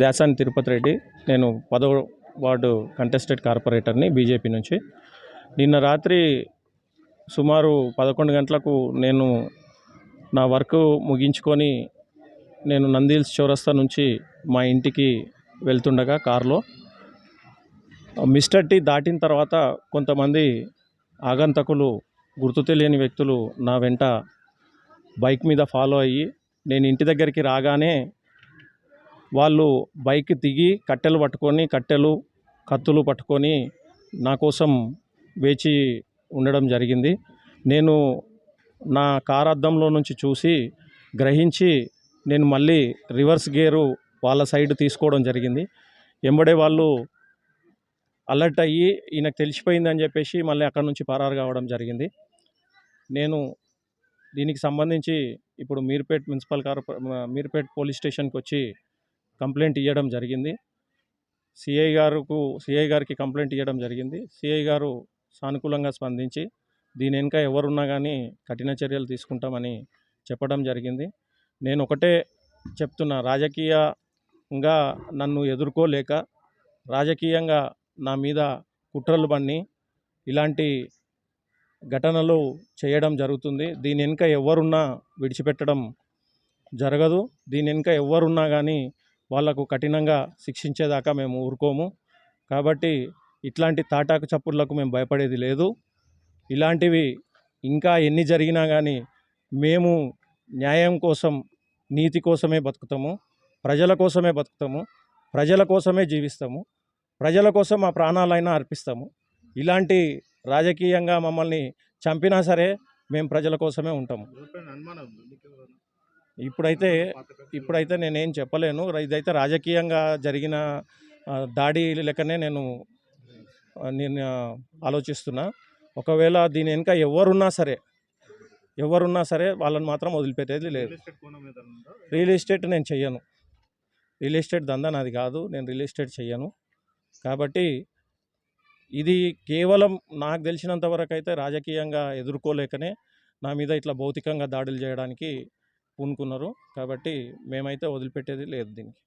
దాసాని తిరుపతి రెడ్డి. నేను పదవ ward contested కార్పొరేటర్ని BJP నుంచి. నిన్న రాత్రి సుమారు పదకొండు గంటలకు నేను నా వర్క్ ముగించుకొని నేను నందీల్స్ చౌరస్తా నుంచి మా ఇంటికి వెళ్తుండగా కారులో. మిస్టర్ టీ దాటిన తర్వాత కొంతమంది ఆగంతకులు గుర్తు తెలియని వ్యక్తులు నా వెంట బైక్ మీద ఫాలో అయ్యి నేను ఇంటి దగ్గరికి రాగానే వాళ్ళు బైక్ దిగి కట్టెలు పట్టుకొని కట్టెలు కత్తులు పట్టుకొని నా కోసం వేచి ఉండడం జరిగింది. నేను నా కార్ అద్దంలో నుంచి చూసి గ్రహించి నేను మళ్ళీ రివర్స్ గేరు వాళ్ళ సైడ్ తీసుకోవడం జరిగింది. ఎంబడే వాళ్ళు అలర్ట్ అయ్యి ఈయనకు తెలిసిపోయిందని చెప్పేసి మళ్ళీ అక్కడ నుంచి పరారు కావడం జరిగింది. నేను దీనికి సంబంధించి ఇప్పుడు మీర్పేట్ మున్సిపల్ కార్పొ మీర్పేట్ పోలీస్ స్టేషన్కి వచ్చి కంప్లైంట్ ఇవ్వడం జరిగింది. సిఐ గారుకు సిఐ గారికి కంప్లైంట్ ఇవ్వడం జరిగింది. సిఐ గారు సానుకూలంగా స్పందించి దీని వెనుక ఎవరున్నా కానీ కఠిన చర్యలు తీసుకుంటామని చెప్పడం జరిగింది. నేను ఒకటే చెప్తున్నా రాజకీయంగా నన్ను ఎదుర్కోలేక రాజకీయంగా నా మీద కుట్రలు పన్ని ఇలాంటి ఘటనలు చేయడం జరుగుతుంది. దీని వెనుక ఎవరున్నా విడిచిపెట్టడం జరగదు. దీని వెనుక ఎవరున్నా కానీ వాళ్ళకు కఠినంగా శిక్షించేదాకా మేము ఊరుకోము. కాబట్టి ఇట్లాంటి తాటాకు చప్పుళ్ళకు మేము భయపడేది లేదు. ఇలాంటివి ఇంకా ఎన్ని జరిగినా కానీ మేము న్యాయం కోసం నీతి కోసమే బతుకుతాము. ప్రజల కోసమే బతుకుతాము. ప్రజల కోసమే జీవిస్తాము. ప్రజల కోసం మా ప్రాణాలైనా అర్పిస్తాము. ఇలాంటి రాజకీయంగా మమ్మల్ని చంపినా సరే మేము ప్రజల కోసమే ఉంటాము. ఇప్పుడైతే ఇప్పుడైతే నేనేం చెప్పలేను. ఇదైతే రాజకీయంగా జరిగిన దాడి లెక్కనే నేను నేను ఆలోచిస్తున్నా. ఒకవేళ దీని వెనుక ఎవరున్నా సరే ఎవరున్నా సరే వాళ్ళని మాత్రం వదిలిపెట్టేది లేదు. రియల్ ఎస్టేట్ నేను చెయ్యను. రియల్ ఎస్టేట్ దందా నాది కాదు. నేను రియల్ ఎస్టేట్ చెయ్యను. కాబట్టి ఇది కేవలం నాకు తెలిసినంత వరకు అయితే రాజకీయంగా ఎదుర్కోలేకనే నా మీద ఇట్లా భౌతికంగా దాడులు చేయడానికి పూనుకున్నారు. కాబట్టి మేమైతే వదిలిపెట్టేది లేదు దీనికి.